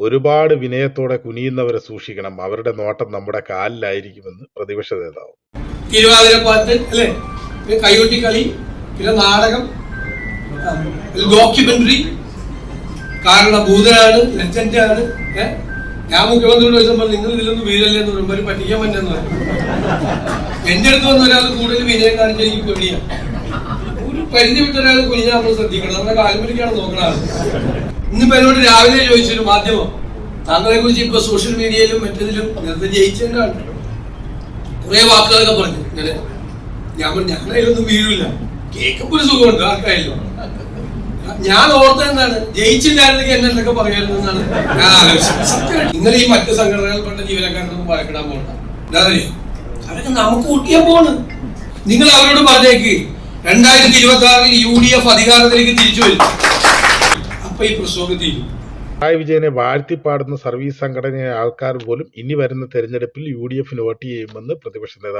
ഒരുപാട് വിനയത്തോടെ കുനിയുന്നവരെ സൂക്ഷിക്കണം. അവരുടെ നോട്ടം നമ്മുടെ കാലിലായിരിക്കുമെന്ന് പ്രതിപക്ഷ നേതാവ്. അല്ലേ? കളി നാടകം ഡോക്യുമെന്ററി. കാരണഭൂതനാണ് ലെജൻഡാണ് ഏ? ഞാൻ മുഖ്യമന്ത്രിയോട് ചോദിച്ചപ്പോൾ നിങ്ങൾ ഇതിലൊന്നും വീഴല്ലേ എന്ന് പറയുമ്പോൾ ഒരു പറ്റിക്കാൻ പറ്റുന്ന എന്റെ അടുത്ത് വന്ന ഒരാൾ കൂടുതൽ വിനയം കാണിച്ചാൽ എനിക്ക് പരിധി വിട്ട ഒരാൾ കുഞ്ഞാൽ നമ്മൾ ശ്രദ്ധിക്കണം. നമ്മുടെ കാൽമുരിക്കാണ് നോക്കണത് ഇന്നിപ്പോ എന്നോട് രാവിലെ ചോദിച്ചൊരു മാധ്യമം. താങ്കളെ കുറിച്ച് ഇപ്പൊ സോഷ്യൽ മീഡിയയിലും മറ്റേതിലും നേരത്തെ ജയിച്ചതിനാണ് കുറെ വാക്കുകളൊക്കെ പറഞ്ഞു. ഇങ്ങനെ ഞാൻ പറഞ്ഞു ഞാൻ വീഴില്ല. കേൾക്കുമ്പോൾ ഒരു സുഖമുണ്ട് ആർക്കായാലും. ഞാൻ ഓർത്ത എന്താണ്? ജയിച്ചില്ലായിരുന്നെങ്കിൽ എന്നെ എന്തൊക്കെ പറയായിരുന്നു എന്നാണ് ഞാൻ ആലോചിച്ചത്. ഇന്നലെ ഈ സംഘടനകൾ പെട്ട ജീവനക്കാരനൊന്നും വഴക്കിടാൻ പോകണ്ട. എന്താ അറിയോ അവരൊക്കെ നമുക്ക് കൂട്ടിയാൽ പോണ്. നിങ്ങൾ അവരോട് പറഞ്ഞേക്ക്. രണ്ടായിരത്തി ഇരുപത്തി ആറിൽ യു ഡി എഫ് അധികാരത്തിലേക്ക് തിരിച്ചു വരും. അപ്പൊ ഈ പ്രശ്നമൊക്കെ തീരും. പിണറായി വിജയനെ വാഴ്ത്തിപ്പാടുന്ന സർവീസ് സംഘടനയായ ആൾക്കാർ പോലും ഇനി വരുന്ന തെരഞ്ഞെടുപ്പിൽ യു ഡി എഫിന് വോട്ട് ചെയ്യുമെന്ന് പ്രതിപക്ഷ നേതാവ്